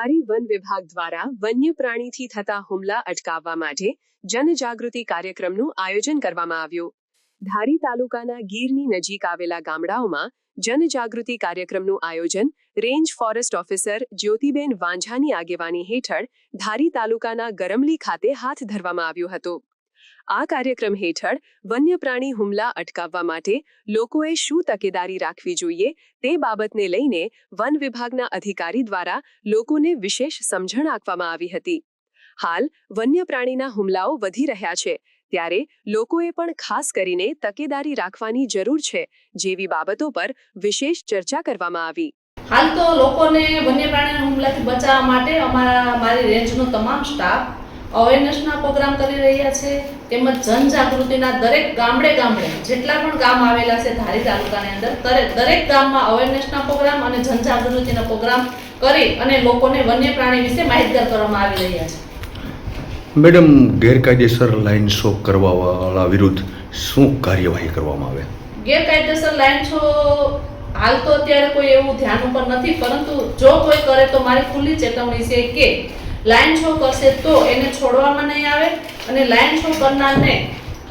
ધારી one વિભાગ દ્વારા વન્ય પ્રાણીથી થતા હુમલા અટકાવવા માટે જનજાગૃતિ કાર્યક્રમનું આયોજન કરવામાં આવ્યું. ધારી તાલુકાના ગીરની નજીક આવેલા ગામડાઓમાં જનજાગૃતિ કાર્યક્રમનું આયોજન રેન્જ ફોરેસ્ટ ઓફિસર જ્યોતિબેન વાંઝાની આગેવાની હેઠળ ધારી તાલુકાના ગરમલી ખાતે હાથ ધરવામાં આવ્યું હતું. આ કાર્યક્રમ હેઠળ વન્ય પ્રાણી હુમલા અટકાવવા માટે લોકોએ શું તકેદારી રાખવી જોઈએ તે બાબતને લઈને વન વિભાગના અધિકારી દ્વારા લોકોને વિશેષ સમજણ આપવામાં આવી હતી. હાલ વન્ય પ્રાણીના હુમલાઓ વધી રહ્યા છે, ત્યારે લોકોએ પણ ખાસ કરીને તકેદારી રાખવાની જરૂર છે જેવી બાબતો પર વિશેષ ચર્ચા કરવામાં આવી. હાલ તો લોકોને વન્ય પ્રાણીના હુમલાથી બચાવવા માટે અમારા મારી રેન્જનો તમામ સ્ટાફ અવેરનેસના પ્રોગ્રામ કરી રહ્યા છે તેમજ જનજાગૃતિના દરેક ગામડે ગામડે જેટલા પણ ગામ આવેલા છે ધારી તાલુકાની અંદર દરેક દરેક ગામમાં અવેરનેસના પ્રોગ્રામ અને જનજાગૃતિના પ્રોગ્રામ કરી અને લોકોને વન્ય પ્રાણી વિશે માહિતગાર કરવામાં આવી રહ્યા છે. મેડમ ગેરકાયદેસર લાઇન શો કરવાવાળા વિરુદ્ધ શું કાર્યવાહી કરવામાં આવે? ગેરકાયદેસર લાઈન શો હાલ તો અત્યારે કોઈ એવું ધ્યાન ઉપર નથી પરંતુ જો કોઈ કરે તો મારી ખુલ્લી ચેતવણી છે કે લાઈન શો કરશે તો એને છોડવામાં નહીં આવે અને લાઈન શો કરનારને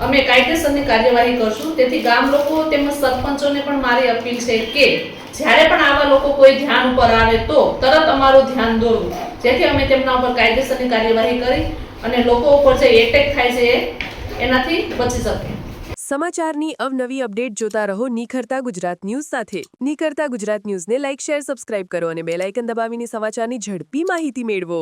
અમે કાયદેસરની કાર્યવાહી કરશું. તેથી ગામ લોકો તેમજ સરપંચોને પણ મારી અપીલ છે કે જ્યારે પણ આવા લોકો કોઈ ધ્યાન ઉપર આવે તો તરત અમારું ધ્યાન દોરવું. જેથી અમે તેમના ઉપર કાયદેસરની કાર્યવાહી કરી અને લોકો ઉપર જે એટેક થાય છે એનાથી બચી શકીએ. સમાચારની અવનવી અપડેટ જોતા રહો નિખરતા ગુજરાત ન્યૂઝ સાથે. નિખરતા ગુજરાત ન્યૂઝને લાઇક શેર સબસ્ક્રાઇબ કરો અને બેલાઇકન દબાવીને સમાચારની ઝડપી માહિતી મેળવો.